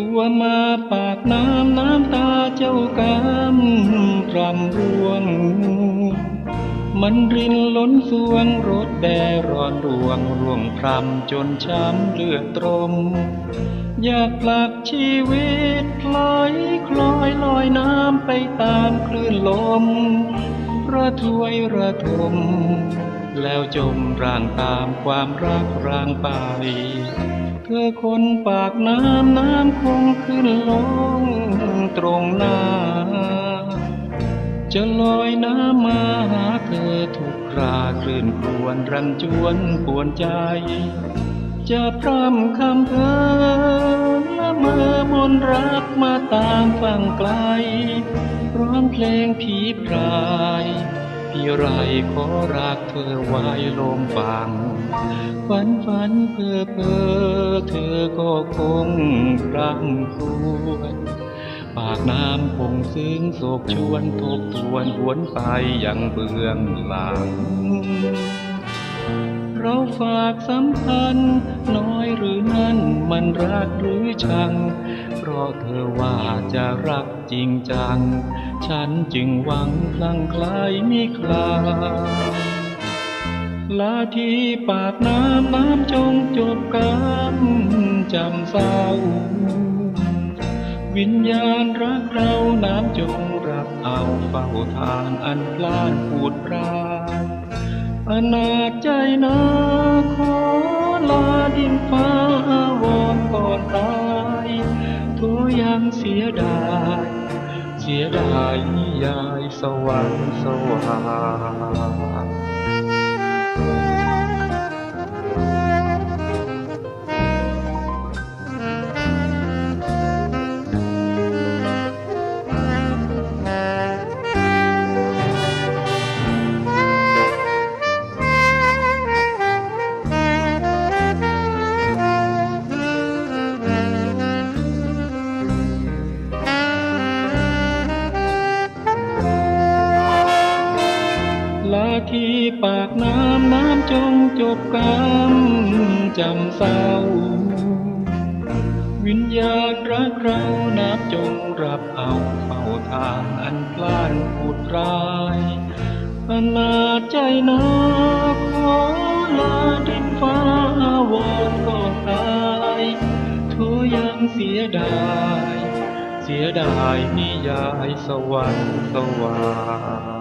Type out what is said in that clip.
ตัวมาปากน้ำน้ำตาเจ้ากำรำร่วง มันรินล้นสวงรถแดร้อนรวงร่วงพรำจนช้ำเลือดตรม อยากผลักชีวิตลอยคลอยลอยน้ำไปตามคลื่นลม ระทวยระทม แล้วจมร่างตามความรักร่างไป เธอคนปากน้ำน้ำคงขึ้นลงตรงหน้า จะลอยน้ำมาหาเธอทุกคราคลื่นครวนรันจวนปวนใจ จะพร่ำคำเพ้อละเมอมนรักมาตามฟังไกล ร้องเพลงผีพราย พี่ไรขอรักเธอไว้ลมฟัง ฝันฝันเพ้อเพ้อเธอก็คงรำครวญปากน้ำคงซึ้งโศกชวนทบทวนหวนไปยังเบื้องหลัง เราฝากสัมพันธ์น้อยหรือนั่นมันรักหรือชัง เพราะเธอว่าจะรักจริงจัง ฉันจึงหวังพลังคลายมิคลาลาที่ปากน้ำน้ำจงจบกันจำเศร้า วิญญาณรักเราน้ำจงรับเอาเฝ้าทานอันพลานปูดปราอนาจใจนาขอลาดินฟ้า เสียดาย เสียดายนิยายสวรรค์สว่าง ที่ปากน้ำน้ำจงจบกรรมจำเศร้า วิญญาณรักเรานับจงรับเอาเฝ้าทางอันพลานพูดร้ายอนาจใจนาขอลาดินฟ้าวอนก่อตายทุยังเสียดาย เสียดายนิยายสวรรค์สว่าง